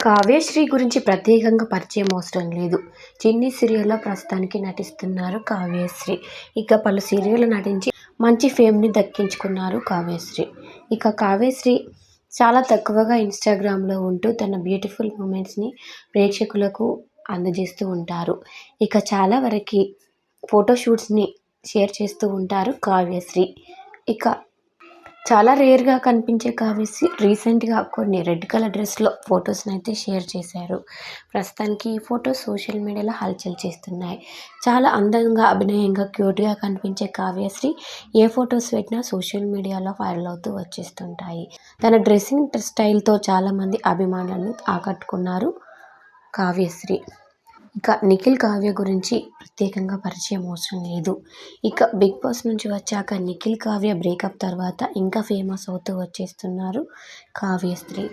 కావ్యశ్రీ గురించి ప్రత్యేకంగా పరిచయం అవసరం లేదు. చిన్ని సీరియల్లో ప్రస్తుతానికి నటిస్తున్నారు కావ్యశ్రీ ఇక పలు సీరియల్ నటించి మంచి ఫేమ్ని దక్కించుకున్నారు కావ్యశ్రీ ఇక కావ్యశ్రీ చాలా తక్కువగా ఇన్స్టాగ్రామ్లో ఉంటూ తన బ్యూటిఫుల్ మూమెంట్స్ని ప్రేక్షకులకు అందజేస్తూ ఉంటారు. ఇక చాలా వరకు ఫోటోషూట్స్ని షేర్ చేస్తూ ఉంటారు కావ్యశ్రీ ఇక చాలా రేర్గా కనిపించే కావ్యశ్రీ రీసెంట్గా కొన్ని రెడ్ కలర్ డ్రెస్లో ఫొటోస్ని అయితే షేర్ చేశారు. ప్రస్తుతానికి ఈ ఫొటోస్ సోషల్ మీడియాలో హల్చల్ చేస్తున్నాయి. చాలా అందంగా అభినయంగా క్యూట్గా కనిపించే కావ్యశ్రీ ఏ ఫొటోస్ పెట్టినా సోషల్ మీడియాలో వైరల్ అవుతూ వచ్చేస్తుంటాయి. తన డ్రెస్సింగ్ స్టైల్తో చాలామంది అభిమానులను ఆకట్టుకున్నారు కావ్యశ్రీ. ఇక నిఖిల్ కావ్య గురించి ప్రత్యేకంగా పరిచయం అవసరం లేదు. ఇక బిగ్ బాస్ నుంచి వచ్చాక నిఖిల్ కావ్య బ్రేకప్ తర్వాత ఇంకా ఫేమస్ అవుతూ వచ్చేస్తున్నారు కావ్యశ్రీ.